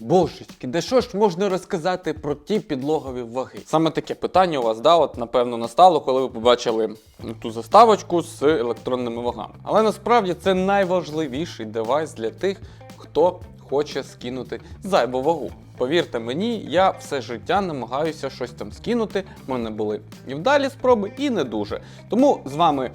Божечки, де що ж можна розказати про ті підлогові ваги? Саме таке питання у вас, да, от напевно настало, коли ви побачили ту заставочку з електронними вагами. Але насправді це найважливіший девайс для тих, хто хоче скинути зайву вагу. Повірте мені, я все життя намагаюся щось там скинути. У мене були і вдалі спроби, і не дуже. Тому з вами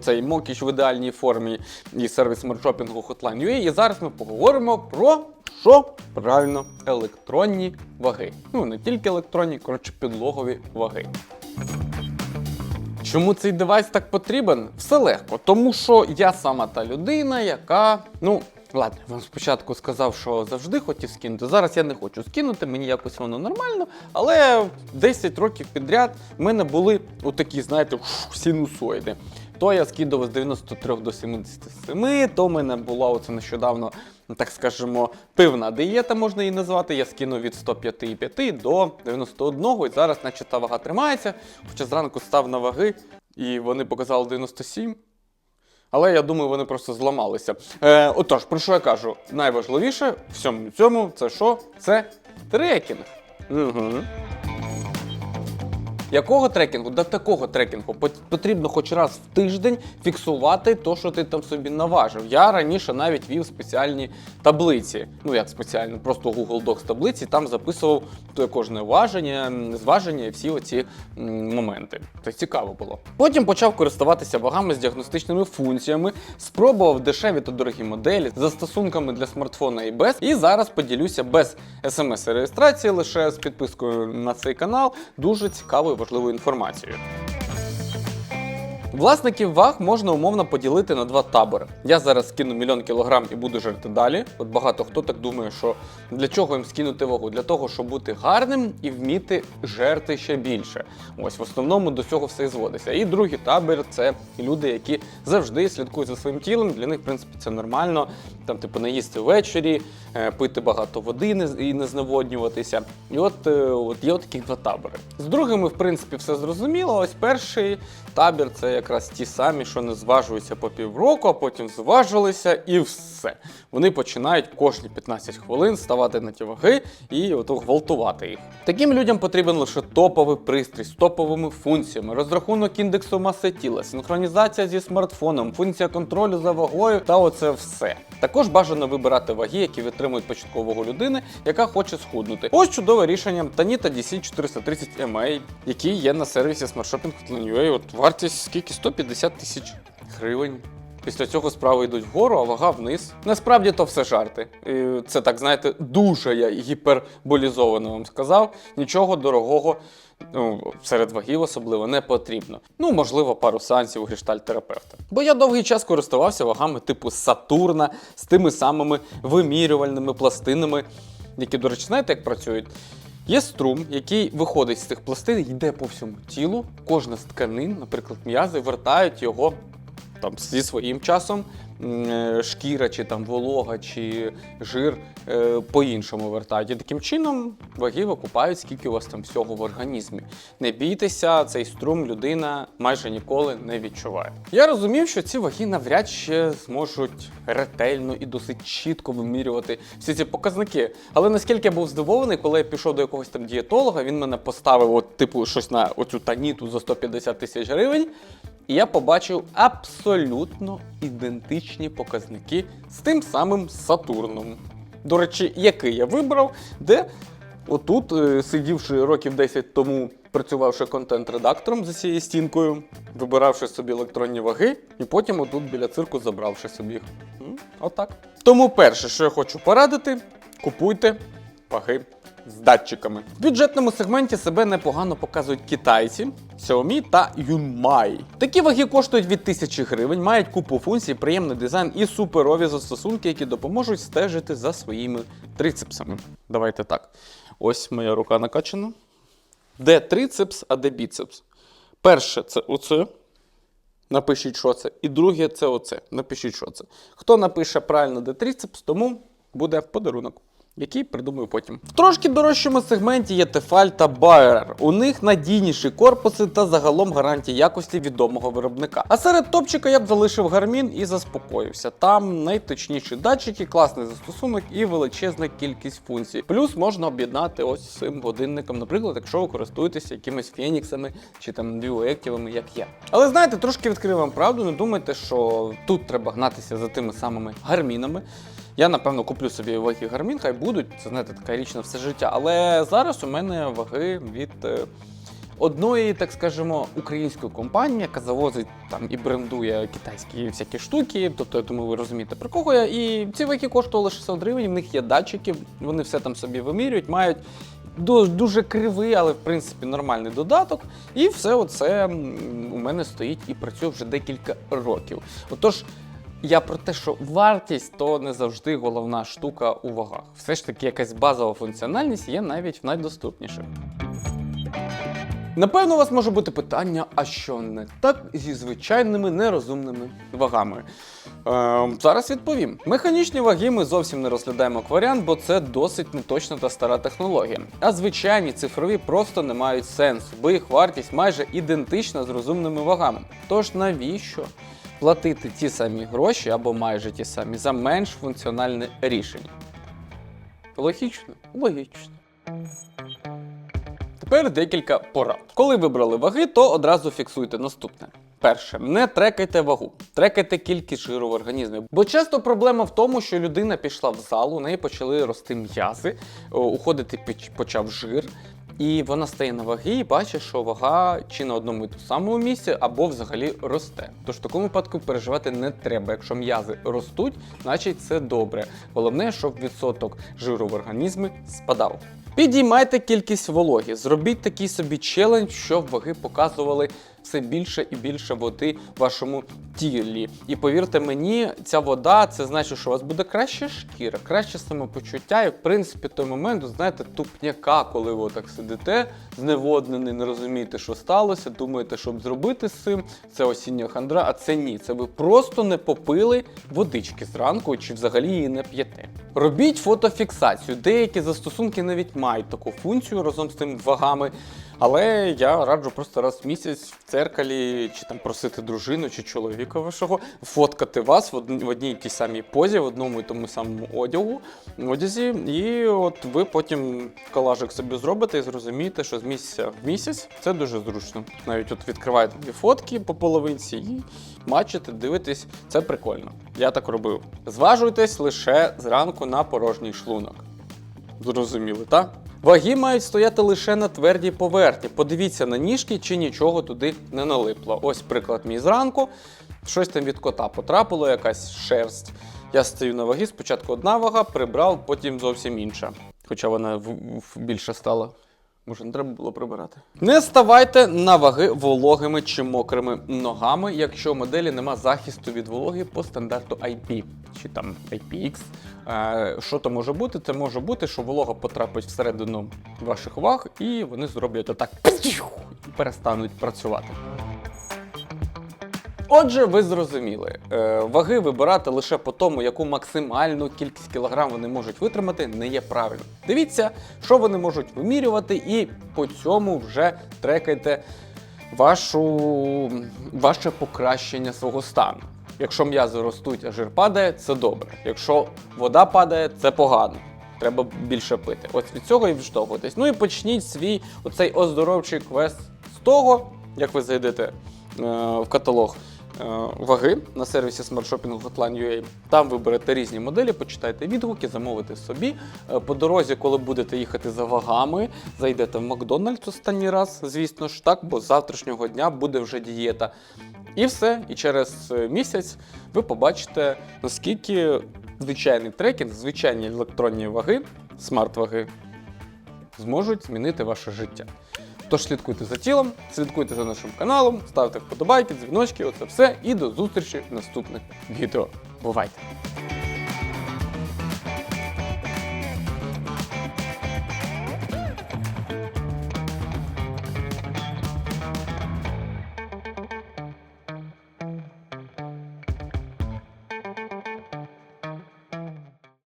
цей Мокіч в ідеальній формі і сервіс смартшопінгу Hotline.ua. І зараз ми поговоримо про що правильно електронні ваги. Ну не тільки електронні, коротше, підлогові ваги. Чому цей девайс так потрібен? Все легко, тому що я сама та людина, яка, ну. Ладно, вам спочатку сказав, що завжди хотів скинути. Зараз я не хочу скинути, мені якось воно нормально. Але 10 років підряд в мене були отакі, знаєте, синусоїди. То я скидував з 93 до 77, то в мене була оце нещодавно, так скажемо, пивна дієта, можна її назвати. Я скинув від 105,5 до 91, і зараз, наче та вага тримається. Хоча зранку став на ваги, і вони показали 97. Але я думаю, вони просто зламалися. Е, отож, про що я кажу? Найважливіше в всьому цьому це що? Це трекінг. Угу. Якого трекінгу? До такого трекінгу потрібно хоч раз в тиждень фіксувати то, що ти там собі наважив. Я раніше навіть вів спеціальні таблиці. Ну як спеціально, просто Google Docs таблиці, там записував то кожне важення, зваження і всі оці моменти. Це цікаво було. Потім почав користуватися вагами з діагностичними функціями, спробував дешеві та дорогі моделі застосунками для смартфона і без. І зараз поділюся без смс-реєстрації, лише з підпискою на цей канал. Дуже цікавою важливою інформацією. Власників ваг можна умовно поділити на два табори. Я зараз скину мільйон кілограм і буду жерти далі. От багато хто так думає, що для чого їм скинути вагу? Для того, щоб бути гарним і вміти жерти ще більше. Ось в основному до цього все і зводиться. І другий табір це люди, які завжди слідкують за своїм тілом. Для них, в принципі, це нормально. Там, типу, не їсти ввечері, е, пити багато води і не зневоднюватися. І от, е, от є от таких два табори. З другими, в принципі, все зрозуміло. Ось перший табір це якраз ті самі, що не зважуються по півроку, а потім зважилися і все. Вони починають кожні 15 хвилин ставати на ті ваги і ото гвалтувати їх. Таким людям потрібен лише топовий пристрій з топовими функціями, розрахунок індексу маси тіла, синхронізація зі смартфоном, функція контролю за вагою та оце все. Також бажано вибирати ваги, які витримують початкову вагу людини, яка хоче схуднути. Ось чудове рішення Tanita DC 430 MA, який є на сервісі SmartShopping Hotline.ua. От вартість скільки 150 тисяч гривень. Після цього справи йдуть вгору, а вага вниз. Насправді то все жарти. Це так, знаєте, дуже я гіперболізовано вам сказав. Нічого дорогого ну, серед вагів особливо не потрібно. Ну, можливо, пару сеансів у гештальт-терапевта. Бо я довгий час користувався вагами типу Сатурна з тими самими вимірювальними пластинами, які, до речі, знаєте, як працюють? Є струм, який виходить з цих пластин, йде по всьому тілу. Кожна з тканин, наприклад, м'язи, вертають його там зі своїм часом. е, Шкіра, чи там волога, чи жир е, по-іншому вертають. І таким чином ваги викупають, скільки у вас там всього в організмі. Не бійтеся, цей струм людина майже ніколи не відчуває. Я розумів, що ці ваги навряд ще зможуть ретельно і досить чітко вимірювати всі ці показники. Але наскільки я був здивований, коли я пішов до якогось там дієтолога, він мене поставив, от, типу, щось на оцю таніту за 150 тисяч гривень. І я побачив абсолютно ідентичні показники з тим самим Сатурном. До речі, який я вибрав, де отут, е, сидівши років 10 тому, працювавши контент-редактором за цією стінкою, вибиравши собі електронні ваги, і потім отут біля цирку забравши собі Отак. Тому перше, що я хочу порадити, купуйте ваги з датчиками. В бюджетному сегменті себе непогано показують китайці, Xiaomi та Yunmai. Такі ваги коштують від 1000 гривень, мають купу функцій, приємний дизайн і суперові застосунки, які допоможуть стежити за своїми трицепсами. Давайте так. Ось моя рука накачана. Де трицепс, а де біцепс? Перше це оце. Напишіть, що це. І друге це оце. Напишіть, що це. Хто напише правильно де трицепс, тому буде подарунок. Який придумаю потім. В трошки дорожчому сегменті є Tefal та Bayer. У них надійніші корпуси та загалом гарантії якості відомого виробника. А серед топчика я б залишив Garmin і заспокоївся. Там найточніші датчики, класний застосунок і величезна кількість функцій. Плюс можна об'єднати ось цим годинником, наприклад, якщо ви користуєтеся якимись феніксами чи там дюектівами, як я. Але знаєте, трошки відкрию вам правду, не думайте, що тут треба гнатися за тими самими гармінами. Я, напевно, куплю собі ваги гармін, хай будуть, це знаєте, така річ на все життя. Але зараз у мене ваги від е, одної, так скажемо, української компанії, яка завозить там і брендує китайські всякі штуки. Тобто, я думаю, ви розумієте про кого я. І ці ваги коштували 600 гривень, в них є датчики, вони все там собі вимірюють, мають. ду- Дуже кривий, але в принципі нормальний додаток. І все оце у мене стоїть і працює вже декілька років. Отож, я про те, що вартість то не завжди головна штука у вагах. Все ж таки, якась базова функціональність є навіть в найдоступніших. Напевно, у вас може бути питання, а що не так зі звичайними нерозумними вагами? Е, зараз відповім. Механічні ваги ми зовсім не розглядаємо як варіант, бо це досить неточна та стара технологія. А звичайні цифрові просто не мають сенсу, бо їх вартість майже ідентична з розумними вагами. Тож навіщо платити ті самі гроші або майже ті самі за менш функціональне рішення? Логічно? Логічно. Тепер декілька порад. Коли вибрали ваги, то одразу фіксуйте наступне. Перше, не трекайте вагу, трекайте кількість жиру в організмі. Бо часто проблема в тому, що людина пішла в зал, у неї почали рости м'язи, уходити почав жир, і вона стає на ваги і бачить, що вага чи на одному і ту самому місці, або взагалі росте. Тож в такому випадку переживати не треба. Якщо м'язи ростуть, значить це добре. Головне, щоб відсоток жиру в організмі спадав. Підіймайте кількість вологі, зробіть такий собі челендж, щоб ваги показували все більше і більше води в вашому тілі. І повірте мені, ця вода це значить, що у вас буде краща шкіра, краще самопочуття, і в принципі той момент, знаєте, тупняка, коли ви так сидите, зневоднений, не розумієте, що сталося, думаєте, що зробити з цим. Це осіння хандра, а це ні. Це ви просто не попили водички зранку чи взагалі її не п'єте. Робіть фотофіксацію. Деякі застосунки навіть мають таку функцію разом з тими вагами. Але я раджу просто раз в місяць дзеркалі, чи там просити дружину чи чоловіка вашого фоткати вас в одній, тій самій позі, в одному і тому самому одягу, одязі, і от ви потім колажик собі зробите і зрозумієте, що з місяця в місяць це дуже зручно. Навіть от відкриваєте дві фотки по половинці і бачите, дивитесь, це прикольно. Я так робив. Зважуйтесь лише зранку на порожній шлунок. Зрозуміли, так? Ваги мають стояти лише на твердій поверхні. Подивіться на ніжки, чи нічого туди не налипло. Ось приклад мій зранку. Щось там від кота потрапило, якась шерсть. Я стою на ваги, спочатку одна вага, прибрав, потім зовсім інша. Хоча вона в- більше стала. Може, не треба було прибирати. Не ставайте на ваги вологими чи мокрими ногами, якщо у моделі нема захисту від вологи по стандарту IP чи там IPX. Е, Що то може бути? Це може бути, що волога потрапить всередину ваших ваг, і вони зроблять отак і перестануть працювати. Отже, ви зрозуміли, е, ваги вибирати лише по тому, яку максимальну кількість кілограм вони можуть витримати, не є правильно. Дивіться, що вони можуть вимірювати, і по цьому вже трекайте вашу, ваше покращення свого стану. Якщо м'язи ростуть, а жир падає, це добре. Якщо вода падає, це погано. Треба більше пити. Ось від цього і відштовхуйтесь. Ну і почніть свій оцей оздоровчий квест з того, як ви зайдете е, в каталог ваги на сервісі Shopping Hotline.ua. Там ви берете різні моделі, почитайте відгуки, замовите собі. Е, По дорозі, коли будете їхати за вагами, зайдете в Макдональдс останній раз, звісно ж так, бо з завтрашнього дня буде вже дієта. І все. І через е, місяць ви побачите, наскільки звичайний трекінг, звичайні електронні ваги, смарт-ваги зможуть змінити ваше життя. Тож слідкуйте за тілом, слідкуйте за нашим каналом, ставте вподобайки, дзвіночки, оце все. І до зустрічі в наступних відео. Бувайте!